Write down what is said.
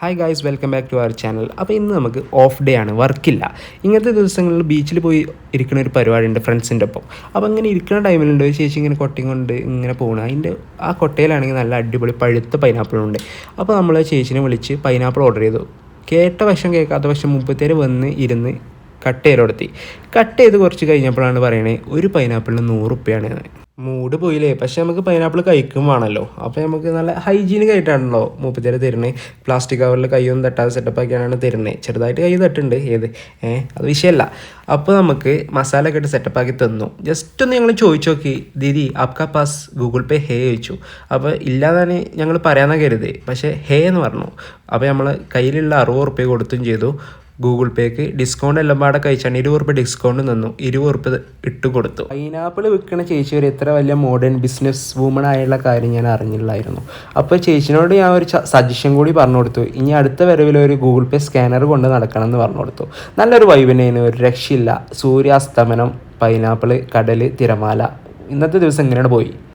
Hi guys welcome back to our channel അപ്പോൾ ഇന്ന് നമുക്ക് ഓഫ് ഡേ ആണ്. വർക്കില്ല. ഇങ്ങനത്തെ ദിവസങ്ങളിൽ ബീച്ചിൽ പോയി ഇരിക്കുന്ന ഒരു പരിപാടിയുണ്ട് ഫ്രണ്ട്സിന്റെ ഒപ്പം. അപ്പോൾ അങ്ങനെ ഇരിക്കുന്ന ടൈമിലുണ്ട് ചേച്ചി ഇങ്ങനെ കൊട്ടയും കൊണ്ട് ഇങ്ങനെ പോകണം അതിന്റെ ആ കൊട്ടയിലാണെങ്കിൽ നല്ല അടിപൊളി പഴുത്ത പൈനാപ്പിളുണ്ട് അപ്പോൾ നമ്മൾ ചേച്ചിനെ വിളിച്ച് പൈനാപ്പിൾ ഓർഡർ ചെയ്തു. കേട്ട വശം കേൾക്കാത്ത വശം മുപ്പത്തേര് വന്ന് ഇരുന്ന് കട്ട് ചെയ്തെടുത്തി കട്ട് ചെയ്ത് കുറച്ച് കഴിഞ്ഞപ്പോഴാണ് പറയണേ ഒരു പൈനാപ്പിളിന് നൂറ് റുപ്യാണ് മൂഡ് പോയില്ലേ? പക്ഷെ നമുക്ക് പൈനാപ്പിൾ കഴിക്കും വേണമല്ലോ അപ്പോൾ നമുക്ക് നല്ല ഹൈജീനിക് ആയിട്ടാണല്ലോ മൂപ്പത്തേര് തരുന്നത് പ്ലാസ്റ്റിക് കവറിൽ കൈയൊന്നും തട്ടാതെ സെറ്റപ്പ് ആക്കിയാണ് തരുന്നത് ചെറുതായിട്ട് കൈ തട്ടുണ്ട്. ഏത്? ഏ അത് വിഷയമല്ല. അപ്പോൾ നമുക്ക് മസാല ഒക്കെ ഇട്ട് സെറ്റപ്പ് ആക്കി തന്നു. ജസ്റ്റ് ഒന്ന് ഞങ്ങൾ ചോദിച്ചു നോക്കി. ദീദി ആപ്കാ പാസ് ഗൂഗിൾ പേ ഹേ ചോദിച്ചു. അപ്പോൾ ഇല്ലാതാണ് ഞങ്ങൾ പറയാമെന്നാണ് കരുതി പക്ഷേ ഹേ എന്ന് പറഞ്ഞു. അപ്പോൾ നമ്മൾ കയ്യിലുള്ള അറുപത് റുപ്യ കൊടുത്തും ചെയ്തു. ഗൂഗിൾ പേക്ക് ഡിസ്കൗണ്ട് എല്ലാം പാടെ കഴിച്ചാണ് ഇരുപത് റുപ്യ ഡിസ്കൗണ്ട് നിന്നു. ഇരുപത് റുപ്യ ഇട്ട് കൊടുത്തു. പൈനാപ്പിൾ വിൽക്കുന്ന ചേച്ചി ഒരു എത്ര വലിയ മോഡേൺ ബിസിനസ് വുമൺ ആയുള്ള കാര്യം ഞാൻ അറിഞ്ഞില്ലായിരുന്നു. അപ്പോൾ ചേച്ചിനോട് ഞാൻ ഒരു സജഷൻ കൂടി പറഞ്ഞു കൊടുത്തു. ഇനി അടുത്ത വരവിൽ ഒരു ഗൂഗിൾ പേ സ്കാനർ കൊണ്ട് നടക്കണം എന്ന് പറഞ്ഞു കൊടുത്തു. നല്ലൊരു വൈബിനേനു ഒരു രക്ഷയില്ല. സൂര്യാസ്തമനം പൈനാപ്പിൾ കടൽ തിരമാല. ഇന്നത്തെ ദിവസം ഇങ്ങനെയാണ് പോയി.